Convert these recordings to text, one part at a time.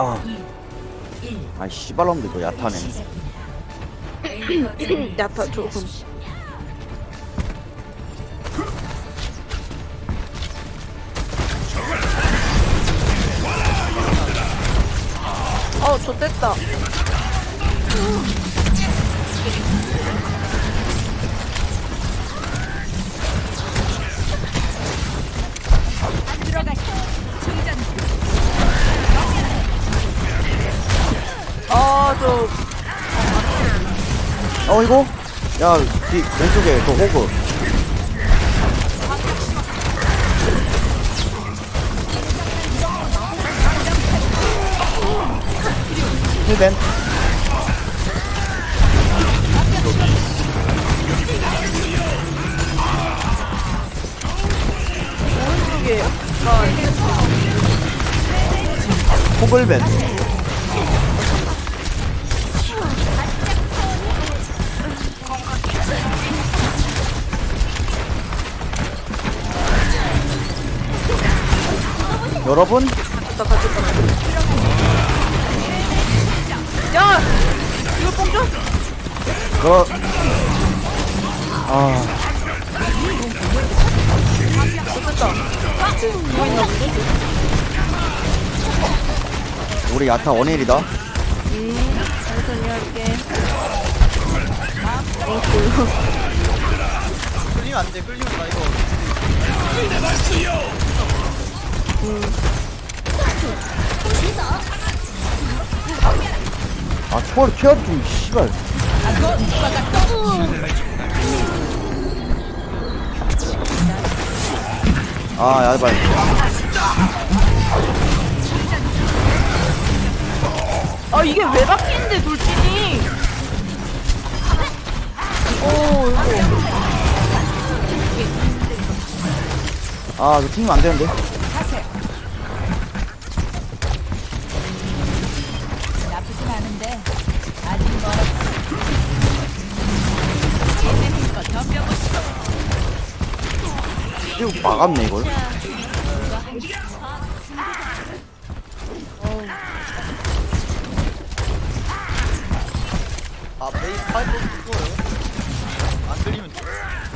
아. 아, 씨발놈들 이거 야타네. 야타 조금. 어, 좋됐다. 아, 저, 어, 이거? 야, 뒤, 왼쪽에 그 호그. 힐벤. 오른쪽에, 호글벤. 여러분. 야! 이거 뽕 줘? 그, 아, 좋됐다. 누워 있나 본데? 우리 야타 원일이다. 음, 천천히 할게. 어, 졸려. 끌리면 안 돼. 끌리면 나 이거. 아, 초월 케어 좀, 씨발. 아, 야발. 아, 이게 왜 바뀌는데, 돌진이? 오, 이거. 아, 이거 팀이 안 되는데. 이거 막았네, 이걸. 아 메인 파이프 이거예요? 안 돼. 화이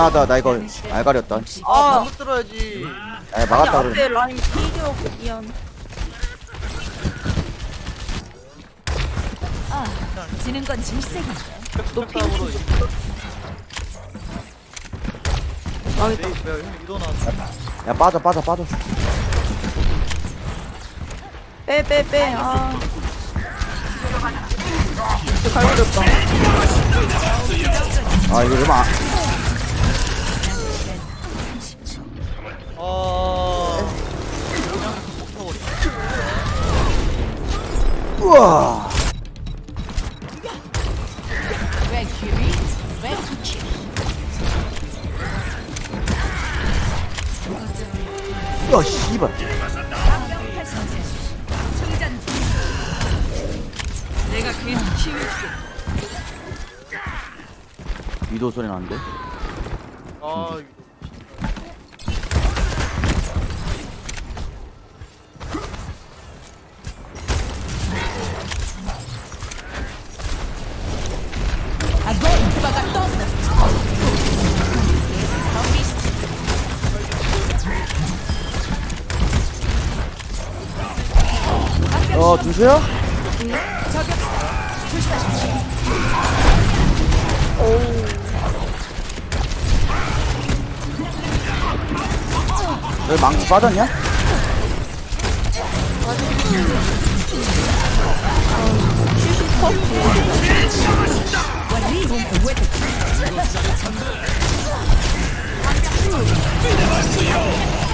미안하다. 나 이거 알 가렸다. 아 아. 방금 들어야지. 아, 막았다, 그래. 앞에 라인 피겨, 미안. 아 지는 건 형이 위도 나왔어? 야, 빠져, 빠져, 빠져. 빼, 빼, 빼. 아. 아, 이거 얼마 안. 우와. 우와, 씨발. 내가 계속 키울게 위도 소리 나는데? 아 어, 준수야? 여기 망치 빠졌냐?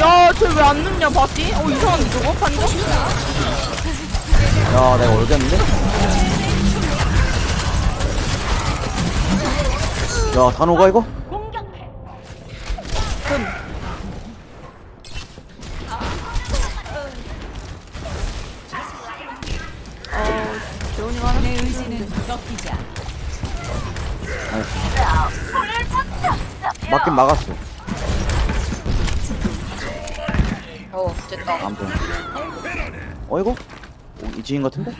야, 쟤 왜안 넣냐, 바티? 어, 이상한데, 저거? 판정? 야, 내가 올겠는데? 야, 다 녹아, 이거? 어, 재훈이가 하나 내 의지는 꺾이지 않아. 맞긴 막았어. 어, 됐다. 안 보여. 어, 이거? 어, 이 지인 같은데?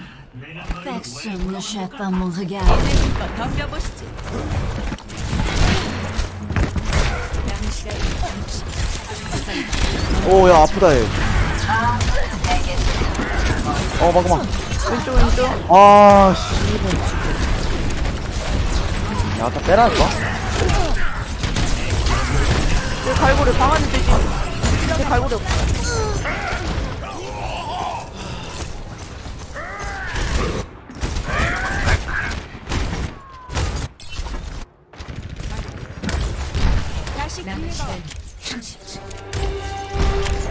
Personne ne chatte pas mon regard. 한번 덤벼보시지. 오, 야, 아프다, 얘. 어, 잠깐만. 왼쪽, 왼쪽. 아, 씨. 야, 다 빼라니까? 내 갈고리 방 안에 되지. 내 갈고리 없어. 다시 기회가 와.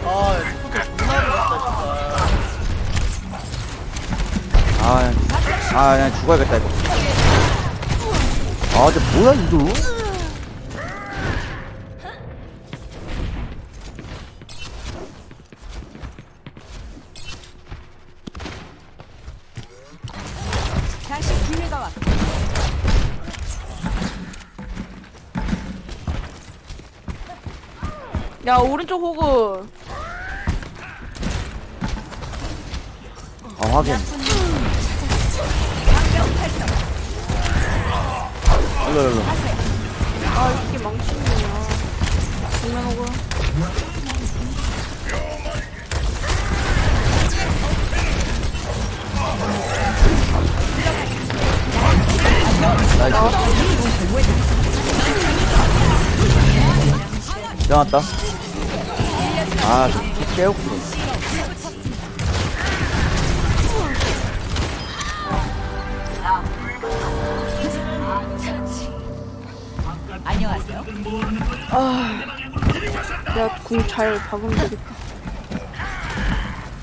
아 리포트 존나 어렵다 진짜 아, 아, 그냥 죽어야겠다, 이거. 아, 근데 뭐야, 이거? 야, 오른쪽 호그. 아, 확인. 일로, 일로. 아, 이게 망치는구나. 정면 호그. 일어났다. 아, 깨우고. 안녕하세요. 내가 공잘 박으면 되겠다.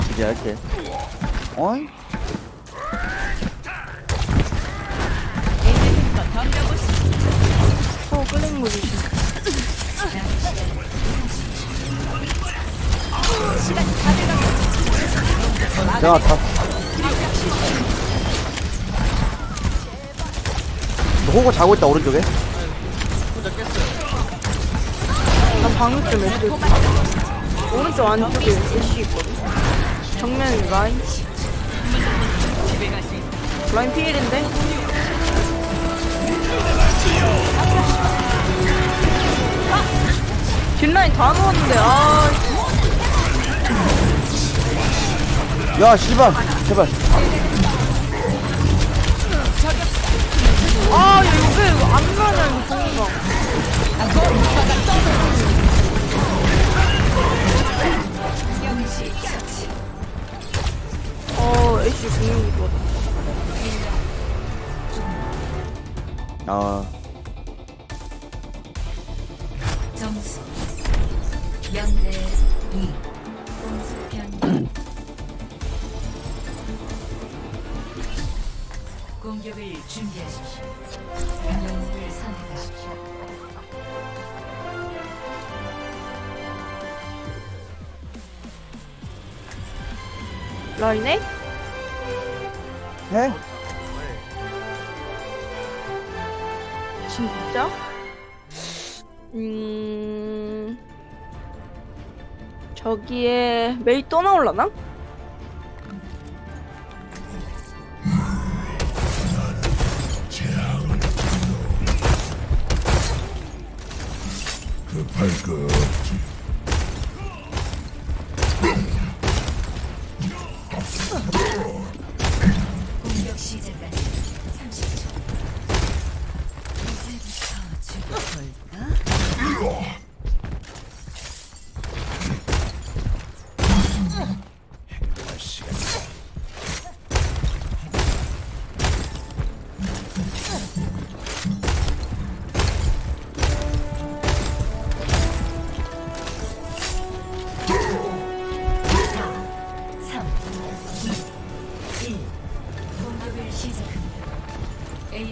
기대할게. 어이? 소 끌린 물이지. 일어났다. 너 호구 자고 있다, 오른쪽에. 혼자 깼어요 나 방금 좀 애쉬 오른쪽 안쪽에 애쉬 있거든. 정면 라인. 라인 피일인데? 뒷라인 다 누웠는데, 아, 야, 씨발. 제발. 아, 야, 이거 왜 이거 안 가냐, 이거 공가. 어, 애쉬 공격이 좋았다. 아, 점수 0대 2. 공격을 준비하십시오. 영웅을 선택하십시오. 라인에? 해? 진짜? 음... 저기에 메이 또 나올라나?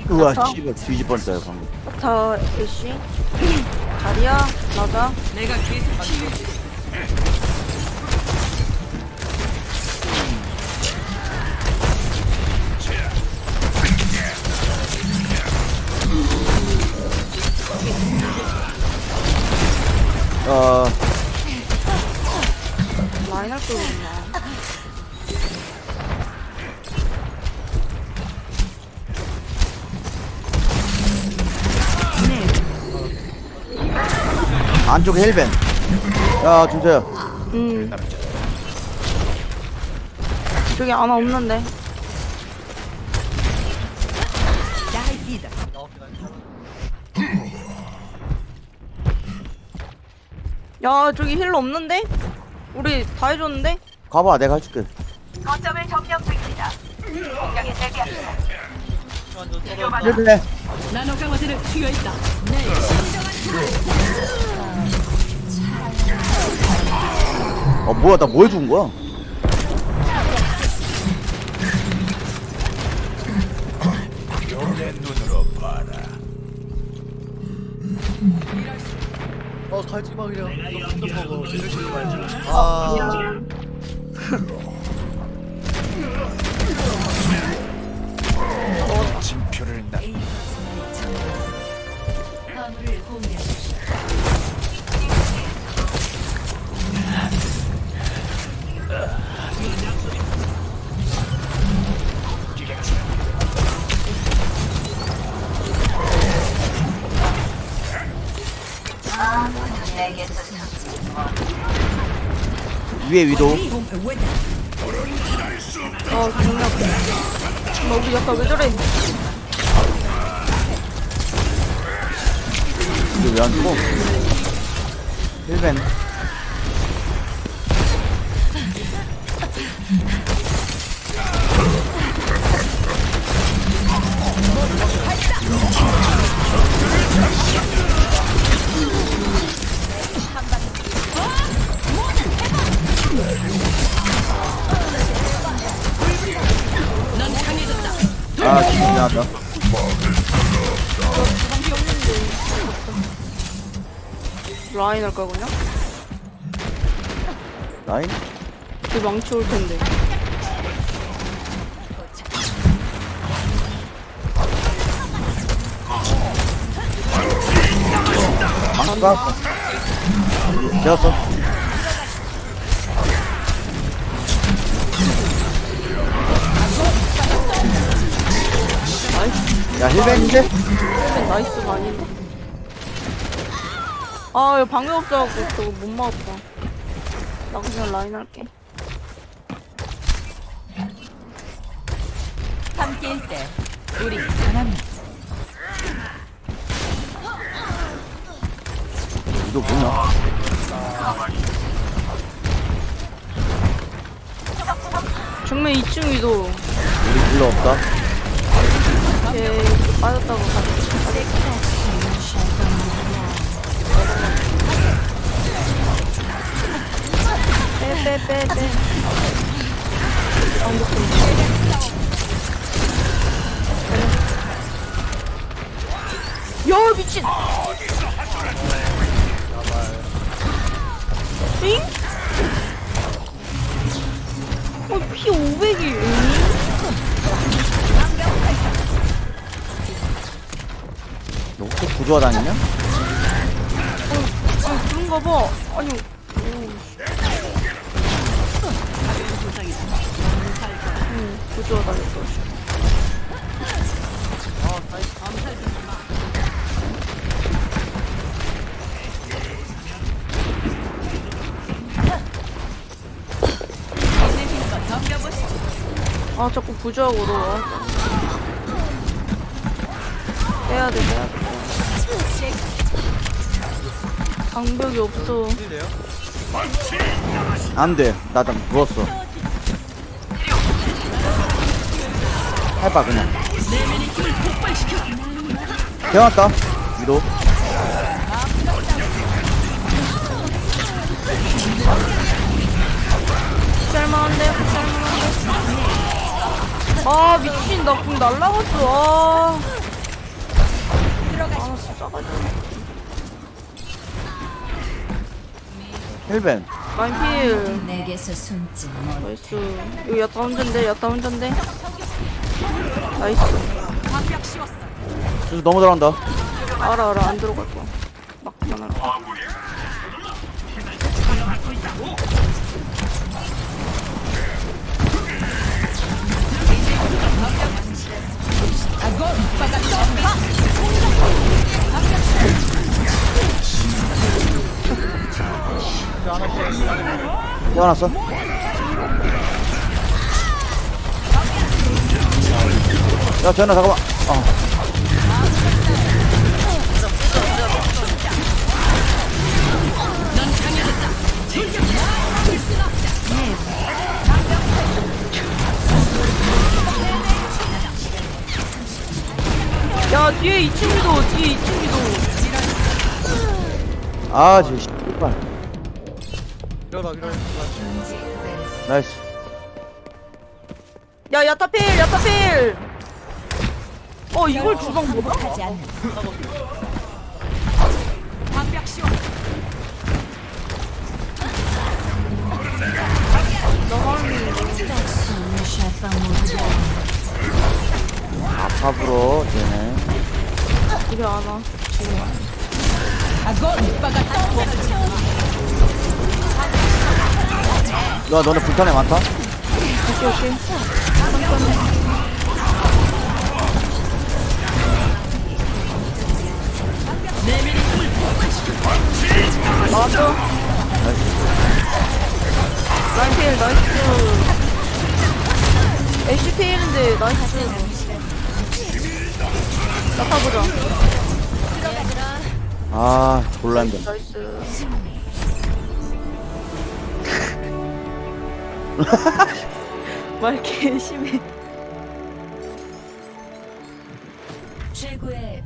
우와 자. 씨발 뒤질 뻔했어요 방금 자 애쉬 자리야 나가 내가 계속 치유. 어 라인 할 거구나 안쪽에 헬벤 야 준서야 음 저기 아마 없는데. 야 저기 힐러 없는데? 우리 다 해줬는데? 가봐 내가 해줄게 완전 떨어져. 헬벤 나노 강화제를 투여했다. 어 뭐야 나 뭐 해준 거야 어 갈지 마 그냥. 너좀 먹어. 제대로 치지 말지. 아. A 거점을 위에 위도. 아 정말 나 우리 약간 왜 저래? 이거 왜안 죽어? 헬벤 미안하다. 라인 할 거군요? 라인? 그 망치 올 텐데. 망가? 되었어 야 힐벤인데? 힐벤 나이스가 아닌데? 아 이거 방금 없어갖고 저거 못 막았다 나 그냥 라인 할게 함께일 때 우리 강합니다. 이거 뭐냐 정면 2층 위도 우리 불러 없다 걔 빠졌다고 빼빼빼빼 야 미친 잉? 어, 피 500이 구조화 다니냐? 아, 그런가 봐. 아니, 응. 아, 자꾸 부조하고 그러워. 빼야 돼, 빼야 돼. 방벽이 없어. 안돼 나다 누웠어 해봐 그냥 태어났다 위도 살만한데? 살만한데? 아, 미친. 나궁 날라갔어. 아. 씨 싸가지고. 힐벤 라인 필. 내게서 숨지 못. 나이스. 이거 야타 혼잔데, 야타 혼잔데. 나이스. 너무 잘한다 알아, 알아. 안 들어갈 거야. 막기만 하라. 태어났어 야 전화 잠깐만 어. 야, 뒤에 2층이도, 뒤에 2층이도. 아 지금 씨발 일어나 일어나 나이스 야, 야타 필, 야타 필. 어, 이걸 주방 못 하? 하지 않는 아팝으로 되네 그래, 안 와. 야 너네 불탄에 많다? 오케이, 오케이. 나왔어. 필, 나이스. 애쉬 필인데, 나이스. 나타보자. 아 졸라 힘들 나이스. 말개 심해. 최고의